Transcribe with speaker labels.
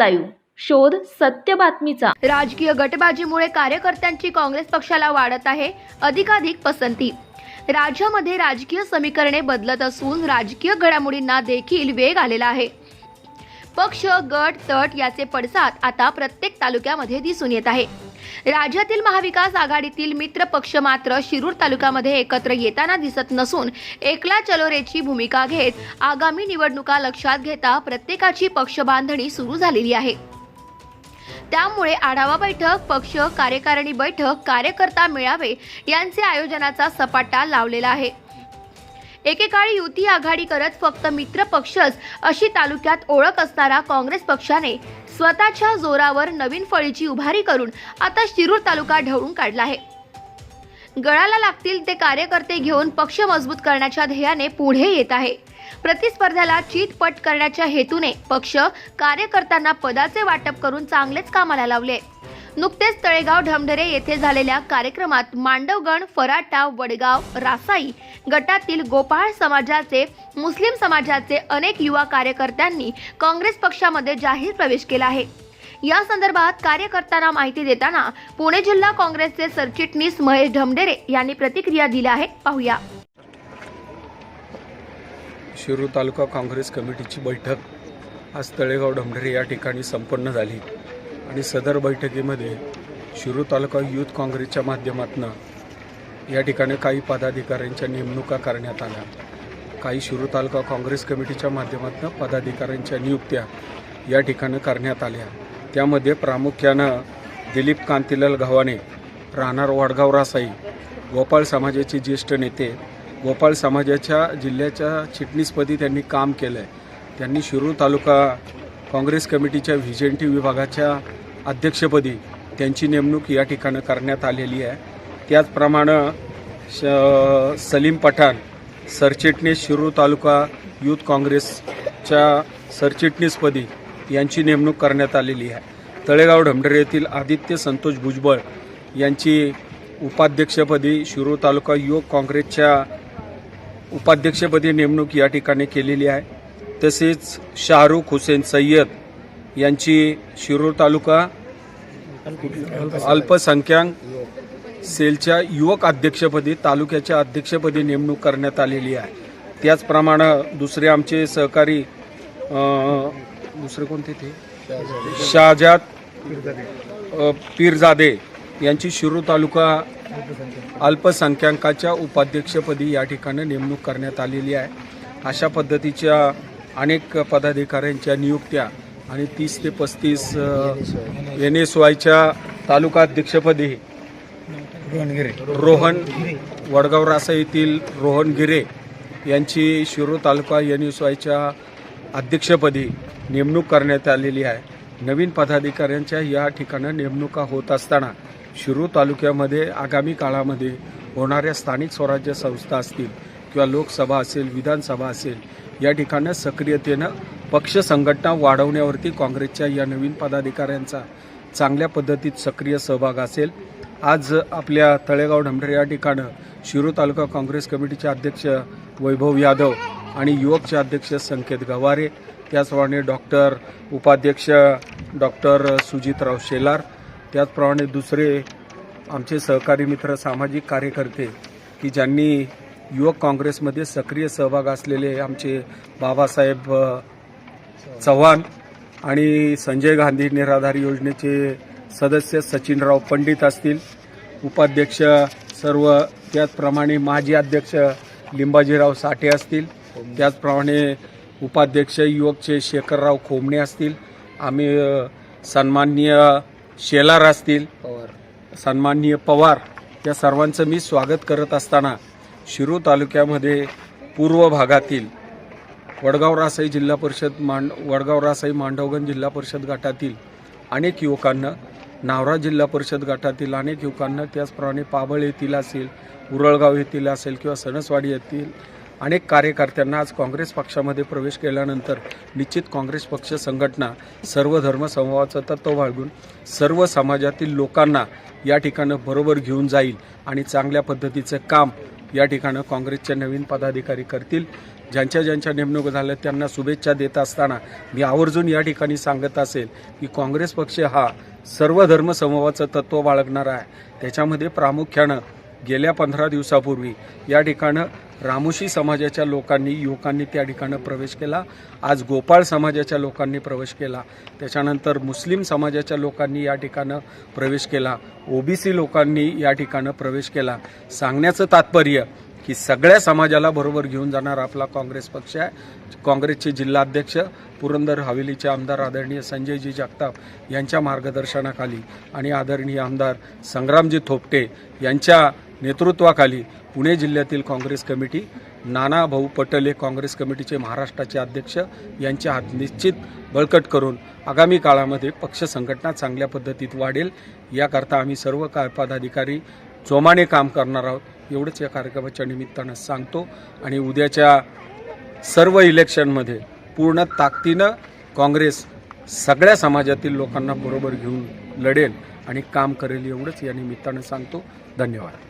Speaker 1: Live. शोध सत्य बातमीचा.
Speaker 2: राजकीय गटबाजीमुळे कार्यकर्त्यांची काँग्रेस पक्षाला वाढत आहे अधिकाधिक पसंती. राज्यामध्ये राजकीय समीकरणे बदलत असून राजकीय घडामोडींना देखील वेग आलेला आहे. पक्ष गट तट याचे पडसाद आता प्रत्येक तालुक्यामध्ये दिसून येत आहे. राज्यातील महाविकास आघाडीतील मित्र पक्ष मात्र शिरूर तालुक्यामध्ये एकत्र येताना दिसत नसून एकला चलोरेची भूमिका घेत आगामी निवडणुका लक्षात घेता प्रत्येकाची पक्ष बांधणी सुरू झालेली आहे. त्यामुळे आढावा बैठक पक्ष कार्यकारिणी बैठक कार्यकर्ता मेळावे यांचे आयोजनाचा सपाटा लावलेला आहे. एकेकाळी युती आघाडी करत फक्त मित्र पक्षच अशी तालुक्यात ओळख असणारा काँग्रेस पक्षाने स्वतःच्या जोरावर नवीन फळीची उभारी करून आता शिरूर तालुका ढवळून काढला आहे. गळाला लागतील ते कार्यकर्ते घेऊन पक्ष मजबूत करण्याच्या ध्येयाने पुढे येत आहे. प्रतिस्पर्ध्याला चितपट करण्याच्या हेतूने पक्ष कार्यकर्त्यांना पदाचे वाटप करून चांगलेच कामाला लावले नुकतेच तळेगाव ढमढरे येथे झालेल्या कार्यक्रमात मांडवगण फराटा वडगाव रासाई गटातील गोपाळ समाजाचे मुस्लिम समाजाचे अनेक युवा कार्यकर्त्यांनी काँग्रेस पक्षामध्ये जाहीर प्रवेश केला आहे. या संदर्भात कार्यकर्त्यांना माहिती देताना पुणे जिल्हा काँग्रेसचे सरचिटणीस महेश ढमढेरे यांनी प्रतिक्रिया दिल्या आहेत. पाहूया.
Speaker 3: शिरूर तालुका काँग्रेस कमिटीची बैठक आज तळेगाव ढमढेरे या ठिकाणी संपन्न झाली. आणि सदर बैठकीमध्ये शिरूर तालुका युथ काँग्रेसच्या माध्यमातून या ठिकाणी काही पदाधिकाऱ्यांच्या नेमणुका करण्यात आल्या. काही शिरूर तालुका काँग्रेस कमिटीच्या माध्यमातून पदाधिकाऱ्यांच्या नियुक्त्या या ठिकाणी करण्यात आल्या. त्यामध्ये प्रामुख्यानं दिलीप कांतीलाल गव्हाणे राहणार वडगाव रासाई गोपाळ समाजाचे ज्येष्ठ नेते गोपाळ समाजाच्या जिल्ह्याच्या चिटणीसपदी त्यांनी काम केलं आहे त्यांनी शिरूर तालुका काँग्रेस कमिटीच्या व्हिजेंटी विभागाच्या अध्यक्षपदी त्यांची नेमणूक या ठिकाणी करण्यात आलेली आहे. त्याचप्रमाणे श सलीम पठाण सरचिटणीस शिरूर तालुका यूथ काँग्रेसच्या सरचिटणीसपदी यांची नेमणूक करण्यात आलेली आहे. तळेगाव ढमढरे येथील आदित्य संतोष भुजबळ यांची उपाध्यक्षपदी शिरूर तालुका युवक काँग्रेसच्या उपाध्यक्षपदी नेमणूक या ठिकाणी केलेली आहे. तसेच शाहरुख हुसेन सय्यद यांची शिरूर तालुका अल्पसंख्याक सेलच्या युवक अध्यक्षपदी तालुक्याच्या अध्यक्षपदी नेमणूक करण्यात आलेली आहे. त्याचप्रमाणे दुसरे आमचे सहकारी दुसरे कोणते ते? शहाजाद पीरजादे यांची शिरूर तालुका अल्पसंख्याकाच्या उपाध्यक्षपदी या ठिकाणी नेमणूक करण्यात आलेली आहे. अशा पद्धतीच्या अनेक पदाधिकाऱ्यांच्या नियुक्त्या आणि तीस ते पस्तीस एन एस वायच्या तालुका अध्यक्षपदी रोहन वडगाव रासा येथील रोहन गिरे यांची शिरूर तालुका एन एस वायच्या अध्यक्षपदी नेमणूक करण्यात आलेली आहे. नवीन पदाधिकाऱ्यांच्या या ठिकाणी नेमणुका होत असताना शिरूर तालुक्यामध्ये आगामी काळामध्ये होणाऱ्या स्थानिक स्वराज्य संस्था असतील किंवा लोकसभा असेल विधानसभा असेल या ठिकाणं सक्रियतेनं पक्ष संघटना वाढवण्यावरती काँग्रेसच्या या नवीन पदाधिकाऱ्यांचा चांगल्या पद्धतीत सक्रिय सहभाग असेल. आज आपल्या तळेगाव ढमढरे या ठिकाणं शिरो तालुका काँग्रेस कमिटीचे अध्यक्ष वैभव यादव आणि युवकचे अध्यक्ष संकेत गवारे त्याचप्रमाणे डॉक्टर उपाध्यक्ष डॉक्टर सुजितराव शेलार त्याचप्रमाणे दुसरे आमचे सहकारी मित्र सामाजिक कार्यकर्ते की ज्यांनी युवक काँग्रेसमध्ये सक्रिय सहभाग असलेले आमचे बाबासाहेब चव्हाण आणि संजय गांधी निराधार योजनेचे सदस्य सचिनराव पंडित असतील. उपाध्यक्ष सर्व त्याचप्रमाणे माजी अध्यक्ष लिंबाजीराव साठे असतील. त्याचप्रमाणे उपाध्यक्ष युवकचे शेखरराव खोमणे असतील. आम्ही सन्माननीय शेलार असतील. सन्माननीय पवार या सर्वांचं मी स्वागत करत असताना शिरूर तालुक्यामध्ये पूर्व भागातील वडगाव रासाई जिल्हा परिषद मांड वडगाव रासाई मांडवगण जिल्हा परिषद गटातील अनेक युवकांना नावरा जिल्हा परिषद गटातील अनेक युवकांना त्याचप्रमाणे पाबळ येथील असेल उरळगाव येथील असेल किंवा सणसवाडी येथील अनेक कार्यकर्त्यांना आज काँग्रेस पक्षामध्ये प्रवेश केल्यानंतर निश्चित काँग्रेस पक्ष संघटना सर्व धर्म समूहाचं तत्व बाळगून सर्व समाजातील लोकांना या ठिकाणं बरोबर घेऊन जाईल आणि चांगल्या पद्धतीचं काम या ठिकाणं काँग्रेसचे नवीन पदाधिकारी करतील. ज्यांच्या ज्यांच्या नेमणूक झाल्या त्यांना शुभेच्छा देत असताना मी आवर्जून या ठिकाणी सांगत असेल की काँग्रेस पक्ष हा सर्व धर्मसमूहाचं तत्त्व बाळगणारा आहे. त्याच्यामध्ये प्रामुख्यानं गेल्या पंधरा दिवसापूर्वी. या ठिकाणं रामोशी समाजाच्या लोकांनी युवकांनी त्या ठिकाणं प्रवेश केला. आज गोपाळ समाजाच्या लोकांनी प्रवेश केला. त्याच्यानंतर मुस्लिम समाजाच्या लोकांनी या ठिकाणं प्रवेश केला. ओबीसी लोकांनी या ठिकाणं प्रवेश केला. सांगण्याचं तात्पर्य की सगळ्या समाजाला बरोबर घेऊन जाणार आपला काँग्रेस पक्ष आहे. काँग्रेसचे जिल्हाध्यक्ष पुरंदर हवेलीचे आमदार आदरणीय संजयजी जगताप यांच्या मार्गदर्शनाखाली आणि आदरणीय आमदार संग्रामजी थोपटे यांच्या नेतृत्वाखाली पुणे जिल्ह्यातील काँग्रेस कमिटी नाना भाऊ पटले काँग्रेस कमिटीचे महाराष्ट्राचे अध्यक्ष यांचे हात निश्चित बळकट करून आगामी काळामध्ये पक्ष संघटना चांगल्या पद्धतीत वाढेल. याकरता आम्ही सर्व काय पदाधिकारी जोमाने काम करणार आहोत एवढंच या कार्यक्रमाच्या निमित्तानं सांगतो. आणि उद्याच्या सर्व इलेक्शनमध्ये पूर्ण ताकदीनं काँग्रेस सगळ्या समाजातील लोकांना बरोबर घेऊन लढेल आणि काम करेल एवढंच या निमित्तानं सांगतो. धन्यवाद.